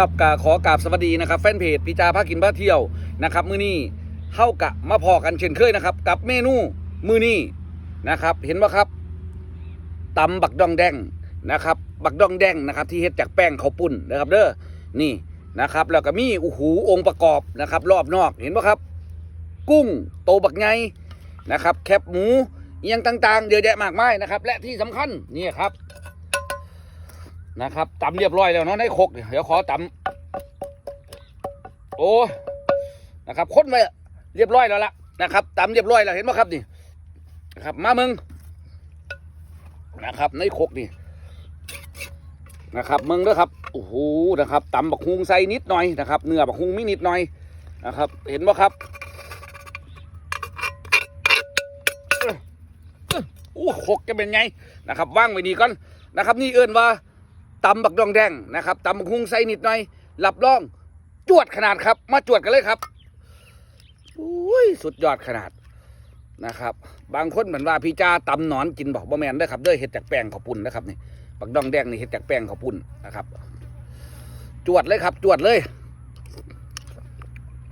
นะครับกาขอกราบสวัสดีนะครับ แฟนเพจพิจาพากินพาเที่ยวนะครับ มื้อนี้เข้ากะมาพอกันเช่นเคยนะครับ กับเมนูมื้อนี้นะครับ เห็นว่าครับตำบักดองแดงนะครับ บักดองแดงนะครับ ที่เฮ็ดจากแป้งข้าวปุ้นนะครับ เด้อนี่นะครับ แล้วก็มีอูหูองค์ประกอบนะครับ รอบนอกเห็นป่ะครับ กุ้งโตบักไงนะครับ แคบหมูเอียงต่าง ๆเยอะแยะมากมายนะครับ และที่สำคัญนี่ครับ นะครับตำเรียบร้อยแล้วเนาะในครกเดี๋ยวขอตำโอ้นะครับค้นไว้เรียบร้อยแล้วล่ะนะครับตำเรียบร้อยแล้วเห็นไหมครับนี่นะครับ มามึงนะครับ ในครกนี่นะครับมึงด้อครับโอ้โหนะครับตำบักฮุงใส่นิดหน่อยนะครับเนื้อบักฮุงไม่นิดหน่อยนะครับ เห็นไหมครับเอ้โอ้ครกจะเป็นไงนะครับว่างไว้นี่ก่อนนะครับ นี่เอิ้นว่า ตำบักดองแดงนะครับตำบักฮุงใส่นิดหน่อยรับรอง จวดขนาดครับ มาจวดกันเลยครับอุ้ยสุดยอดขนาดนะครับ บางคนเหมือนว่าพี่จ้าตำหนอนกินบอกบ่แมนได้ครับเด้อเห็ดจากแป้งข้าวปุ้นนะครับนี่บักดองแดงนี่เห็ดจากแป้งข้าวปุ้นนะครับ จวดเลยครับ จวดเลย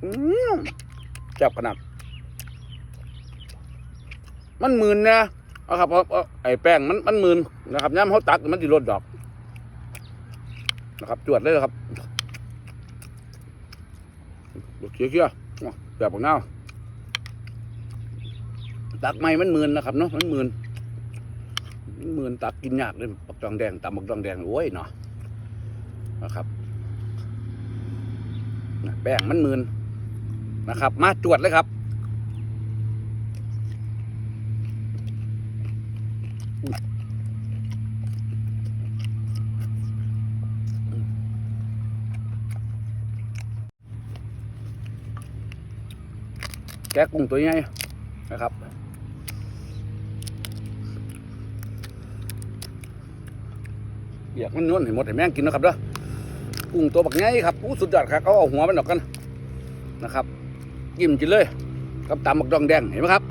อืมแซ่บขนาด มันหมื่นนะเอาครับเพราะไอ้แป้งมันมันหมื่นนะครับย้ำเขาตักมันติลดดอก นะครับจวดเลยครับดูเคี้ยวเคี้ยวแบบของเงาตักไม้มันหมื่นนะครับเนาะมันหมื่นมันหมื่นตักกินยากเลยปักดองแดงตำปักดองแดงโอ้ยเนาะนะครับแป้งมันหมื่นนะครับ มาจวดเลยครับะกุ้งตัวใหญ่นะครับเบียกมันนวลให้หมดให้แม่งกินนะครับเด้อกุ้งตัวบักใหญ่ครับอู้สุดยอดครับเอาเอาหัวมันออกกันนะครับยิ้มกินเลยกับตำบักดองแดงเห็นไหมครับ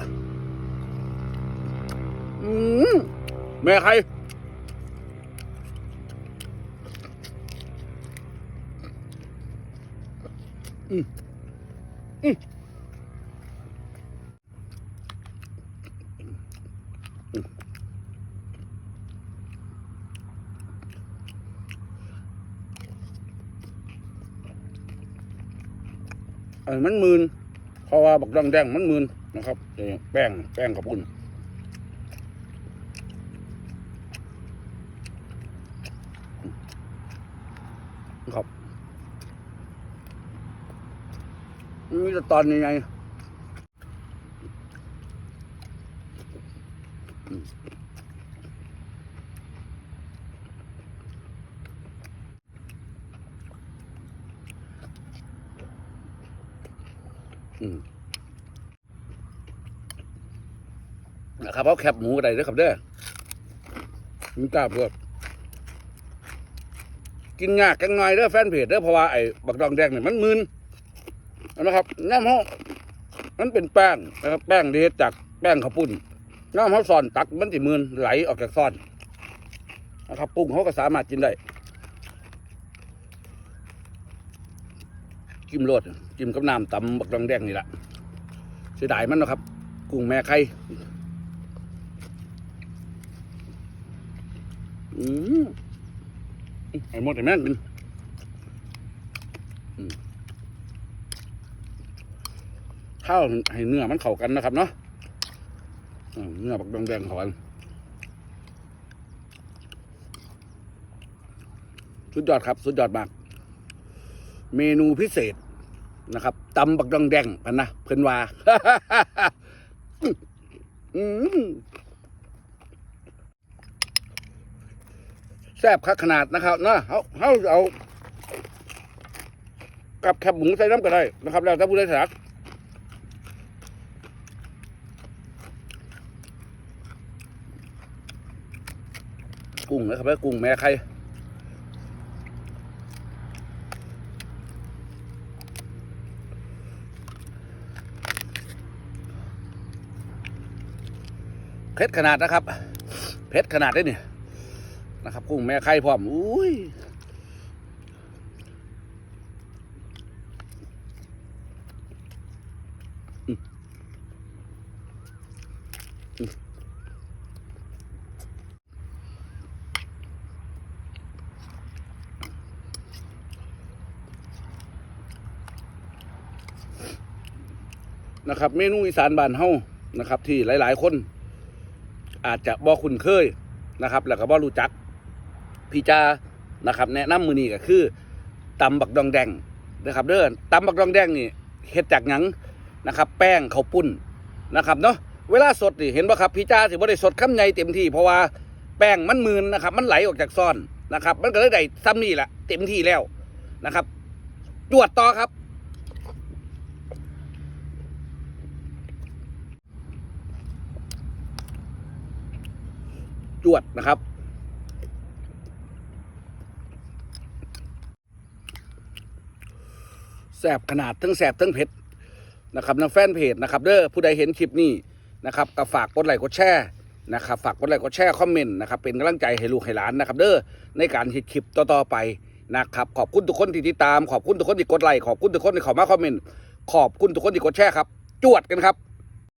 อืมแม่ใคร ออมันมืนเพราะว่าบักดองแดงมันมืนนะครับนี่แป้งแป้งกับปุ้นครับมีแต่ตอนยังไง นะครับเอาแคบหมูอะไรเด้อครับเด้อมีกล้าเพื่อกินยากกันหน่อยเด้อแฟนเพจเด้อเพราะว่าไอ้บักดองแดงเนี่ยมันมึนนะครับน้ำเขามันเป็นแป้งนะครับแป้งเดจากแป้งข้าวปุ้นน้ำเขาซ่อนตักมันสิมืนไหลออกจากซอนนะครับปรุงเขาก็สามารถกินได้ กิมโรดกิมกับน้ำตำบักดองแดงนี่แหละเสียดายมันนะครับ กุ้งแม่ไข่อืมไอ้หมดไอ้แม่นกินข้าวให้เนื้อมันเข้ากันนะครับเนาะเนื้อบักดองแดงเข้ากันสุดยอดครับ สุดยอดมาก เมนูพิเศษนะครับตำบักดองแดงพันนะเพิ่นว่าแซ่บคักขนาดนะครับนะเขาเขาเอากับแคบหมูใส่น้ำก็ได้นะครับ แล้วถ้าผู้ใดถนัดกุ้งนะครับแล้วกุ้งแม่ไข่ เพชรขนาดนะครับเพชรขนาดได้เนี่ยนะครับกุ้งแม่ไข่พร้อมอุ้ยนะครับเมนูอีสานบ้านเฮานะครับ ที่หลาย ๆ คน อาจจะบ่คุ้นเคยนะครับ แล้วก็บ่รู้จักพี่จานะครับ แนะนำมือนี้ก็คือตำบักดองแดงนะครับ เด้อตำบักดองแดงนี่เฮ็ดจากหยังนะครับ แป้งข้าวปุ้นนะครับเนาะเวลาสดนี่เห็นป่ะครับพี่จ้าสิบ่ได้สดคำใหญ่เต็มที่เพราะว่าแป้งมันมืนนะครับ มันไหลออกจากซ่อนนะครับ มันก็เลยได้ซ้ำนี่แหละเต็มที่แล้วนะครับจวดต่อครับ จวดนะครับ แสบขนาดทั้งแสบทั้งเผ็ดนะครับน้ำแฟนเพจนะครับเด้อผู้ใดเห็นคลิปนี้นะครับก็ฝากกดไลค์กดแชร์นะครับฝากกดไลค์กดแชร์คอมเมนต์นะครับเป็นกำลังใจให้ลูกให้หลานนะครับเด้อในการเห็นคลิปต่อๆไปนะครับขอบคุณทุกคนที่ติดตามขอบคุณทุกคนที่กดไลค์ขอบคุณทุกคนที่เข้ามาคอมเมนต์ขอบคุณทุกคนที่กดแชร์ครับ จวดกันครับ